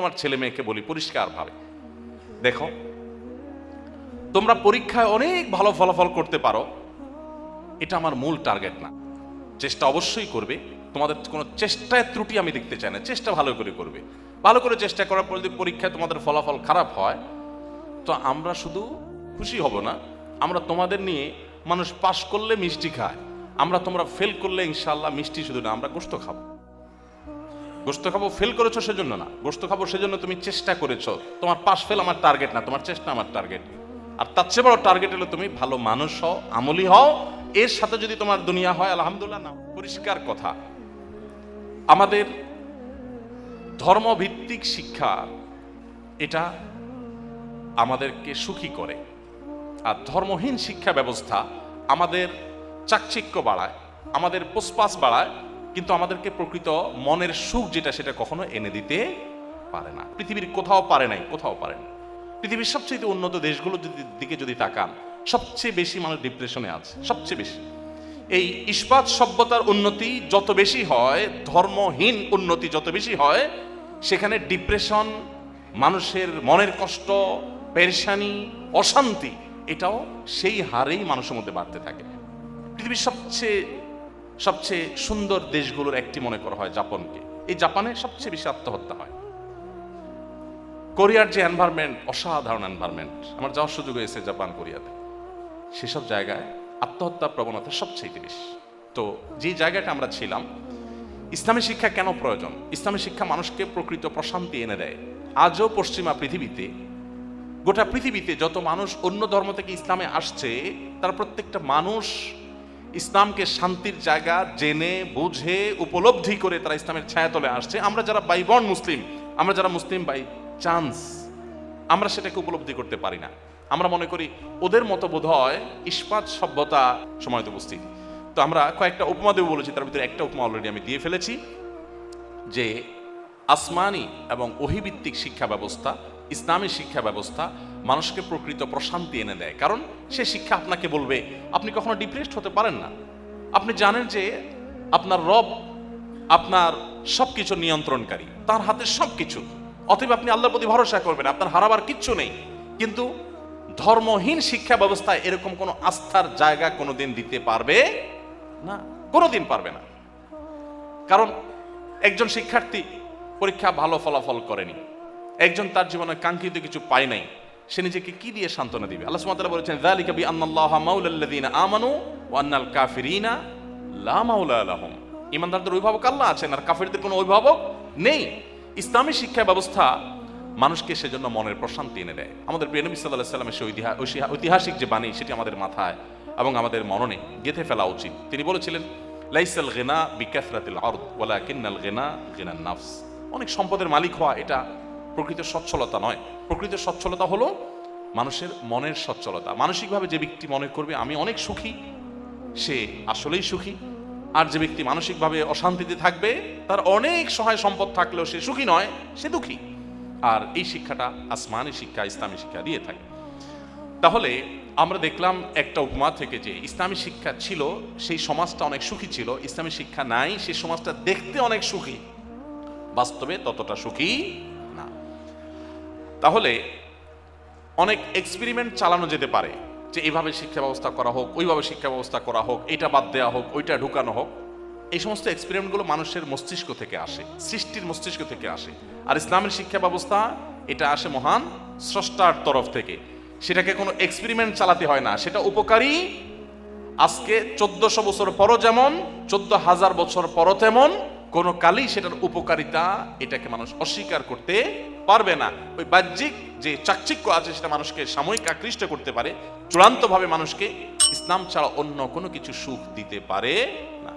আমার ছেলে মেয়েকে বলি পরিষ্কারভাবে দেখো, তোমরা পরীক্ষায় অনেক ভালো ফলাফল করতে পারো, এটা আমার মূল টার্গেট না। চেষ্টা অবশ্যই করবে, তোমাদের কোনো চেষ্টায় ত্রুটি আমি দেখতে চাই না, চেষ্টা ভালো করে করবে। ভালো করে চেষ্টা করার পর যদি পরীক্ষায় তোমাদের ফলাফল খারাপ হয়, তো আমরা শুধু খুশি হব না, আমরা তোমাদের নিয়ে মানুষ পাশ করলে মিষ্টি খায়, আমরা তোমরা ফেল করলে ইনশাল্লাহ মিষ্টি শুধু না, আমরা গোস্ত খাব। গোস্ত খাব ফেল করেছ সেজন্য না। গোস্ত খাব সেজন্য তুমি চেষ্টা করেছ। তোমার পাশ ফেল আমার টার্গেট না, তোমার চেষ্টা আমার টার্গেট আর তার চেয়ে বড় টার্গেট হলো তুমি ভালো মানুষ হও, আমলি হও। এর সাথে যদি তোমার দুনিয়া হয়, আলহামদুলিল্লাহ না পরিষ্কার কথা। আমাদের ধর্মভিত্তিক শিক্ষা, এটা আমাদেরকে সুখী করে। আর ধর্মহীন শিক্ষা ব্যবস্থা আমাদের চাকচিক্য বাড়ায়, আমাদের পোসপাস বাড়ায় কিন্তু আমাদেরকে প্রকৃত মনের সুখ যেটা সেটা কখনো এনে দিতে পারে না। পৃথিবীর কোথাও পারে নাই, কোথাও পারে না। পৃথিবীর সবচেয়ে উন্নত দেশগুলো যদি দিকে যদি তাকান, সবচেয়ে বেশি মানুষ ডিপ্রেশনে আছে, সবচেয়ে বেশি। এই ইস্পাত সভ্যতার উন্নতি যত বেশি হয়, ধর্মহীন উন্নতি যত বেশি হয়, সেখানে ডিপ্রেশন মানুষের মনের কষ্ট, পেরেশানি, অশান্তি, এটাও সেই হারেই মানুষের মধ্যে বাড়তে থাকে। পৃথিবীর সবচেয়ে সবচেয়ে সুন্দর দেশগুলোর একটি মনে করা হয় জাপানকে। এই জাপানে সবচেয়ে বেশি আত্মহত্যা হয়। কোরিয়ার যে এনভায়রনমেন্ট অসাধারণ এনভায়রনমেন্ট আমার যাওয়ার সুযোগ হয়েছে জাপান, কোরিয়াতে। সেসব জায়গায় আত্মহত্যা প্রবণতা সবচেয়ে বেশি। তো যে জায়গাটা আমরা ছিলাম, ইসলামী শিক্ষা কেন প্রয়োজন? ইসলামী শিক্ষা মানুষকে প্রকৃত প্রশান্তি এনে দেয়। আজও পশ্চিমা পৃথিবীতে, গোটা পৃথিবীতে যত মানুষ অন্য ধর্ম থেকে ইসলামে আসছে, তার প্রত্যেকটা মানুষ ইসলামকে শান্তির জায়গা জেনে, বুঝে, উপলব্ধি করে তারা ইসলামের ছায়াতলে আসছে। আমরা যারা বাইবর্ন মুসলিম, আমরা যারা মুসলিম বাই চান্স, আমরা সেটাকে উপলব্ধি করতে পারি না। আমরা মনে করি ওদের মতো বোধ হয় ইস্পাত সভ্যতা সময়ত উপস্থিত। তো আমরা কয়েকটা উপমা দেব বলেছি, তার ভিতরে একটা উপমা অলরেডি আমি দিয়ে ফেলেছি, যে আসমানি এবং অহিভিত্তিক শিক্ষা ব্যবস্থা ইসলামী শিক্ষা ব্যবস্থা মানুষকে প্রকৃত প্রশান্তি এনে দেয়। কারণ সে শিক্ষা আপনাকে বলবে, আপনি কখনো ডিপ্রেসড হতে পারেন না। আপনি জানেন যে আপনার রব আপনার সব কিছু নিয়ন্ত্রণকারী, তার হাতে সব কিছু অতএব আপনি আল্লাহর প্রতি ভরসা করবেন, আপনার হারাবার কিচ্ছু নেই। কিন্তু ধর্মহীন শিক্ষা ব্যবস্থায় এরকম কোনো আস্থার জায়গা কোনোদিন দিতে পারবে না, কোনোদিন পারবে না। কারণ একজন শিক্ষার্থী পরীক্ষা ভালো ফলাফল করেনি। একজন তার জীবনে কাঙ্ক্ষিত কিছু পায় নাই, সে নিজেকে কি দিয়ে সান্ত্বনা দিবে? আল্লাহ তাআলা বলেছেন, যালিকা বি আন্নাল্লাহা মাওলাল্লাযিনা আমানু ওয়া আন্নাল কাফিরিনা লা মাওলা লাহুম। ইমানদারদের অভিভাবক আল্লাহ আছেন, আর কাফিরদের কোনো অভিভাবক নেই। ইসলামী শিক্ষা ব্যবস্থা মানুষকে সেজন্য মনের প্রশান্তি এনে দেয়। আমাদের প্রিয় নবী সাল্লামের সেই ঐতিহা- ঐতিহা- ঐতিহাসিক যে বাণী, সেটি আমাদের মাথায় এবং আমাদের মননে গেঁথে ফেলা উচিত। তিনি বলেছিলেন, লাইসাল গিনা বিকাসরাতিল আরদ, ওয়ালাকিন্নাল গিনা নাফস। অনেক সম্পদের মালিক হওয়া এটা প্রকৃত সচ্ছলতা নয়। প্রকৃত সচ্ছলতা হলো মানুষের মনের সচ্ছলতা। মানসিকভাবে যে ব্যক্তি মনে করবে, আমি অনেক সুখী সে আসলেই সুখী। আর যে ব্যক্তি মানসিকভাবে অশান্তিতে থাকবে, তার অনেক সহায় সম্পদ থাকলেও সে সুখী নয়, সে দুঃখী। আর এই শিক্ষাটা আসমানি শিক্ষা, ইসলামী শিক্ষা দিয়ে থাকে। তাহলে আমরা দেখলাম একটা উপমা থেকে যে ইসলামী শিক্ষা ছিল, সেই সমাজটা অনেক সুখী ছিল। ইসলামী শিক্ষা নাই, সেই সমাজটা দেখতে অনেক সুখী। বাস্তবে ততটা সুখী তাহলে অনেক এক্সপেরিমেন্ট চালানো যেতে পারে যে এইভাবে শিক্ষা ব্যবস্থা করা হোক, ওইভাবে শিক্ষা ব্যবস্থা করা হোক এটা বাদ দেওয়া হোক, ওইটা ঢুকানো হোক। এই সমস্ত এক্সপেরিমেন্টগুলো মানুষের মস্তিষ্ক থেকে আসে, সৃষ্টির মস্তিষ্ক থেকে আসে। আর ইসলামের শিক্ষা ব্যবস্থা, এটা আসে মহান স্রষ্টার তরফ থেকে। সেটাকে কোনো এক্সপেরিমেন্ট চালাতে হয় না, সেটা উপকারী। আজকে চোদ্দশো বছর পরও যেমন, চোদ্দ হাজার বছর পরও তেমন কোনো কালেই সেটার উপকারিতা এটাকে মানুষ অস্বীকার করতে পারবে না। ওই বাহ্যিক যে চাকচিক্য আছে সেটা মানুষকে সাময়িক আকৃষ্ট করতে পারে, চূড়ান্তভাবে মানুষকে ইসলাম ছাড়া অন্য কোনো কিছু সুখ দিতে পারে না।